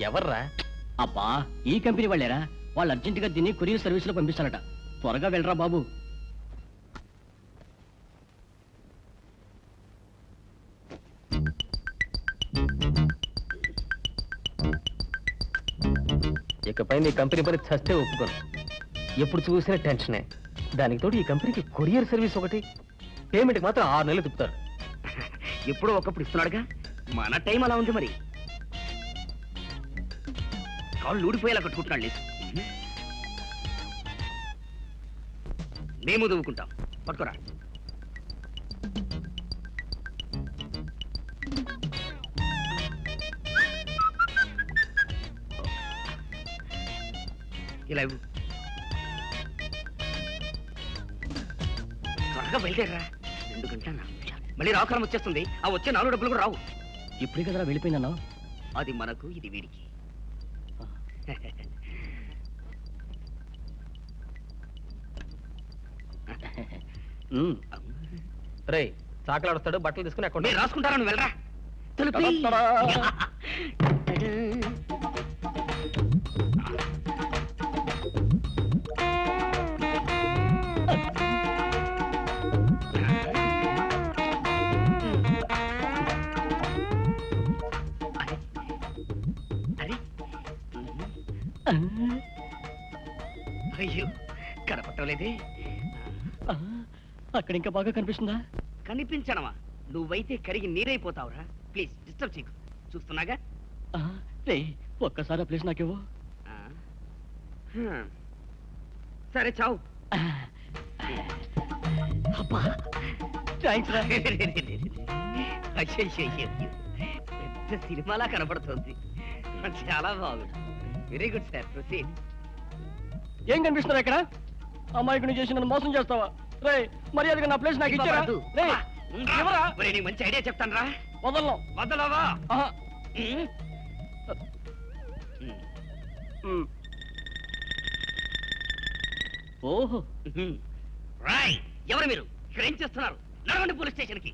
ఎవర్రా? అబ్బా ఈ కంపెనీ వాళ్ళేరా? వాళ్ళు అర్జెంటుగా దీన్ని కొరియర్ సర్వీస్లో పంపిస్తారట. త్వరగా వెళ్ళరా బాబు. ఇకపై నీ కంపెనీ పని చస్తే ఒప్పుకోను. ఎప్పుడు చూసినా టెన్షనే. దానికి తోడు ఈ కంపెనీకి కొరియర్ సర్వీస్ ఒకటి. పేమెంట్కి మాత్రం ఆరు నెలలు తిప్పుతారు. ఎప్పుడో ఒకప్పుడు ఇస్తున్నాడుగా. మన టైం అలా ఉంది మరి. కాళ్ళు ఊడిపోయేలా కట్టుకుంటున్నాడు లేదు మేము దువ్వుకుంటాం. పట్టుకోరా. ఇలా ఇవ్వు. త్వరగా బయలుదేరరా. రెండు గంటల నాలుగు నిమిషాలు. మళ్ళీ రాకాలం వచ్చేస్తుంది. ఆ వచ్చే నాలుగు డబ్బులు కూడా రావు. ఇప్పుడే కదరా వెళ్ళిపోయిందన్నా. అది మనకు ఇది వీడికి. రే చాకలాడుస్తాడు బట్టలు తీసుకుని అక్కడ నువ్వు వెళ్ళరా? అయ్యో కనపట్టలేదే. అక్కడ ఇంకా బాగా కనిపిస్తుందా? కనిపించడమా నువ్వైతే కరిగి నీరైపోతావురా. ప్లీజ్ డిస్టర్బ్ చేయకు. చూస్తున్నాగా? రే ఒక్కసారి ఆ ప్లేస్ నాకేవో. సరే చావు. అబ్బా థ్యాంక్స్ రా. అయ్యయ్యయ్యయ్యో. పెద్ద సినిమాలా కనపడుతుంది. చాలా బాగుంది. వెరీ గుడ్ సార్ ప్రొసీడ్ ఏం కనిపిస్తున్నా ఇక్కడ? అమ్మాయికి చేసి నన్ను మోసం చేస్తావా? రే మర్యాదగా నా ప్లేస్ నాకు ఇచ్చారా? రే ఎవరా నీకు మంచి ఐడియా చెప్తాను రా వదలను. వదలవా. ఓహో. రాయ్ ఎవరు మీరు? ఇక్కడ ఏం చేస్తున్నారు? నడవండి పోలీస్ స్టేషన్కి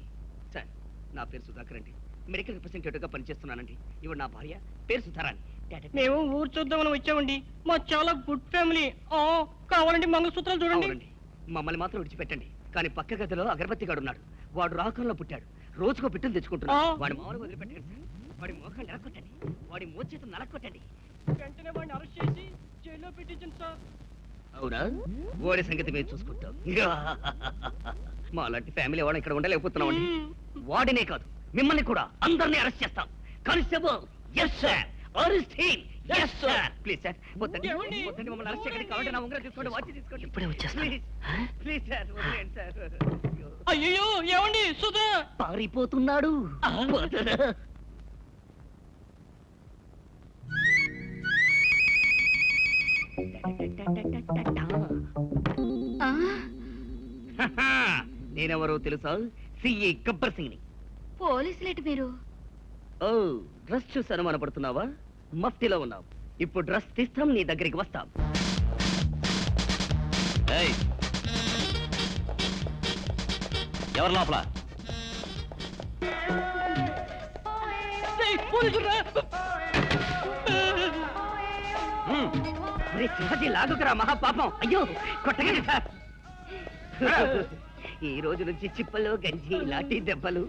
సార్ నా పేరు సుధాకర్ అండి. మెడికల్ రిప్రజెంటేటివ్గా పనిచేస్తున్నానండి. ఇవి నా భార్య పేరు సుధారాణి. మేము ఊరు చూద్దామని వచ్చామండి. మా చాలా గుడ్ ఫ్యామిలీ. ఆ కావాలండి మంగళసూత్రాలు చూడండి. మమ్మల్ని మాత్రం విడిచిపెట్టండి. కానీ పక్క గదిలో అగరబత్తి గాడు ఉన్నాడు. వాడు రాకంలో పుట్టాడు. రోజుకో బిడ్డలు తెచ్చుకుంటున్నాడు. వాడి మామూలు వదిలిపెట్టండి వాడి మోకం నలకొట్టండి. వాడి మోచేత నలకొట్టండి వెంటనే వాడిని అరెస్ట్ చేసి జైల్లో పెట్టించండి సార్. అవునా? ఓడి సంగతి మేము చూసుకుంటాం. మా లాంటి ఫ్యామిలీ వాళ్ళని ఇక్కడ ఉండలేకపోతున్నామండి. వాడినే కాదు. మిమ్మల్ని కూడా అందరినీ అరెస్ట్ చేస్తాం. Constable yes sir arrest yes sir please sir ఏమండి? వద్దండి మమ్మల్ని అరెస్ట్ చేయకండి. కాబట్టి నా ఉంగరం తీసుకోండి వాచ్ తీసుకోండి. ఇప్పుడే వచ్చేస్తాను. ప్లీజ్ సార్ వదిలేండి సార్ అయ్యో. ఏమండి? సుధా? పారిపోతున్నాడు. నేనెవరో తెలుసా? సిఏ గబ్బర్ సింగ్ని పోలీసులేటి మీరు? ఓ డ్రెస్ చూసి అనుమానపడుతున్నావా మఫ్తిలో ఉన్నావు. ఇప్పుడు డ్రెస్ తీస్తాం నీ దగ్గరికి వస్తాం. ఎవరు లోపల? ఒరే సింహజీ లాగుకురా మహాపాపం. అయ్యో కొట్టగలి సార్ ఈ రోజు నుంచి చిప్పలు గంజి లాఠీ దెబ్బలు.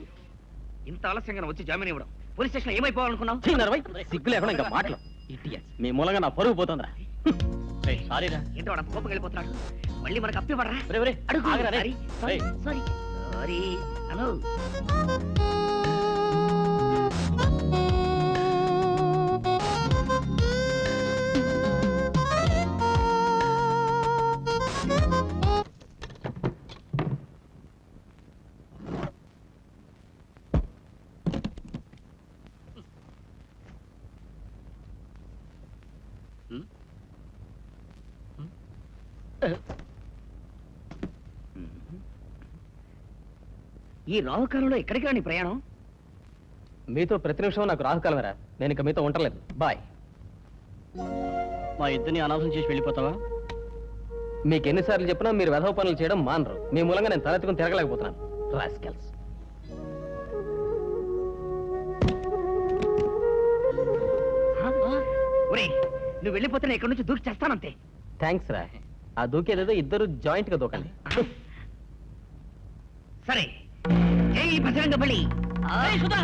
ఇంత ఆలస్యంగా వచ్చి జామీన్ ఇవ్వడం. పోలీస్ స్టేషన్ ఏమైపోవాలనుకున్నావు? సిగ్గు లేకుండా ఇంకా మాటలు. Idiots. మీ మూలంగా నా పరుగు పోతుందిరా. సారీ రా. ఏంటో వాడు కోపం వెళ్ళిపోతున్నాడు? మళ్ళీ మనకు అప్పివ్వడరా ఒరే, ఒరే, అడుగు. ఆగరా రే. Sorry sorry. ఏయ్. సారీ. సారీ. హలో. ఈ రాహుకాలంలో ఎక్కడికి రాని ప్రయాణం? మీతో ప్రతి నిమిషం నాకు రాహుకాలమేరా. నేను ఇక మీతో ఉండలేదు బాయ్. మా ఇద్దరిని అనాథం చేసి వెళ్ళిపోతావా? మీకు ఎన్నిసార్లు చెప్పినా మీరు వెధవ పనులు చేయడం మానరు. మీ మూలంగా నేను తలెత్తుకుని తిరగలేకపోతున్నాను. రాస్కెల్స్ నువ్వు వెళ్ళిపోతే నేను ఇక్కడ నుంచి దూకి చేస్తానంతే. థ్యాంక్స్ రా. ఆ దూకేదేదో ఇద్దరు జాయింట్గా దూకండి సరే. బజరంగ బలి సుధా!